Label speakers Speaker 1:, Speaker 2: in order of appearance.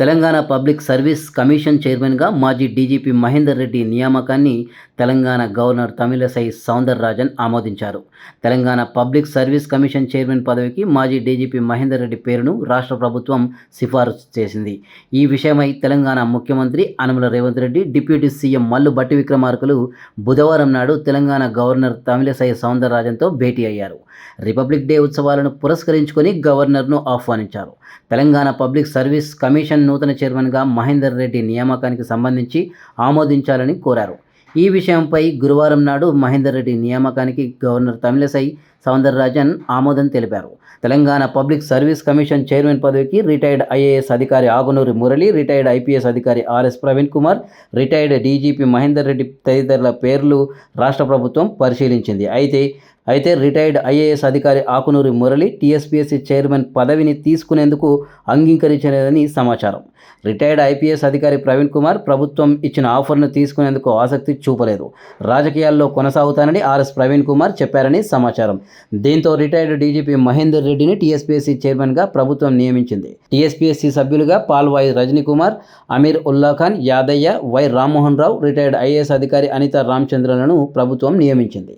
Speaker 1: Telangana public service commission చైర్మన్గా మాజీ DGP Mahender Reddy నియామకాన్ని తెలంగాణ గవర్నర్ తమిళసై సౌందరరాజన్ ఆమోదించారు. Telangana public service commission chairman పదవికి మాజీ డీజీపీ మహేందర్ రెడ్డి పేరును రాష్ట్ర ప్రభుత్వం సిఫారసు చేసింది. ఈ విషయమై తెలంగాణ ముఖ్యమంత్రి అనుమల రేవంత్ రెడ్డి డిప్యూటీ సీఎం మల్లు బట్టి విక్రమార్కులు బుధవారం నాడు తెలంగాణ గవర్నర్ తమిళసై సౌందరరాజన్తో భేటీ అయ్యారు. రిపబ్లిక్ డే ఉత్సవాలను పురస్కరించుకొని గవర్నర్ను ఆహ్వానించారు. తెలంగాణ పబ్లిక్ సర్వీస్ కమిషన్ నూతన చైర్మన్గా మహేందర్ రెడ్డి నియామకానికి సంబంధించి ఆమోదించాలని కోరారు. ఈ విషయంపై గురువారం నాడు మహేందర్ రెడ్డి నియామకానికి గవర్నర్ తమిళసై సౌందరరాజన్ ఆమోదం తెలిపారు. Telangana public service commission chairman పదవికి రిటైర్డ్ ఐఏఎస్ అధికారి ఆగునూరి మురళి రిటైర్డ్ ఐపీఎస్ అధికారి RS Praveen Kumar retired DGP Mahender Reddy తదితరుల పేర్లు రాష్ట్ర ప్రభుత్వం పరిశీలించింది. అయితే అయితే రిటైర్డ్ ఐఏఎస్ అధికారి ఆకునూరి మురళి టీఎస్పీఎస్సీ చైర్మన్ పదవిని తీసుకునేందుకు అంగీకరించలేదని సమాచారం. రిటైర్డ్ ఐపీఎస్ అధికారి ప్రవీణ్ కుమార్ ప్రభుత్వం ఇచ్చిన ఆఫర్ను తీసుకునేందుకు ఆసక్తి చూపలేదు. రాజకీయాల్లో కొనసాగుతానని ఆర్ఎస్ ప్రవీణ్ కుమార్ చెప్పారని సమాచారం. దీంతో రిటైర్డ్ డీజీపీ మహేందర్ రెడ్డిని టీఎస్పీఎస్సీ చైర్మన్గా ప్రభుత్వం నియమించింది. టీఎస్పీఎస్సీ సభ్యులుగా Palvai Rajini Kumar Amir Ulla Khan Yadaiah Y Rammohan Rao retired IAS అధికారి అనిత రామచంద్రలను ప్రభుత్వం నియమించింది.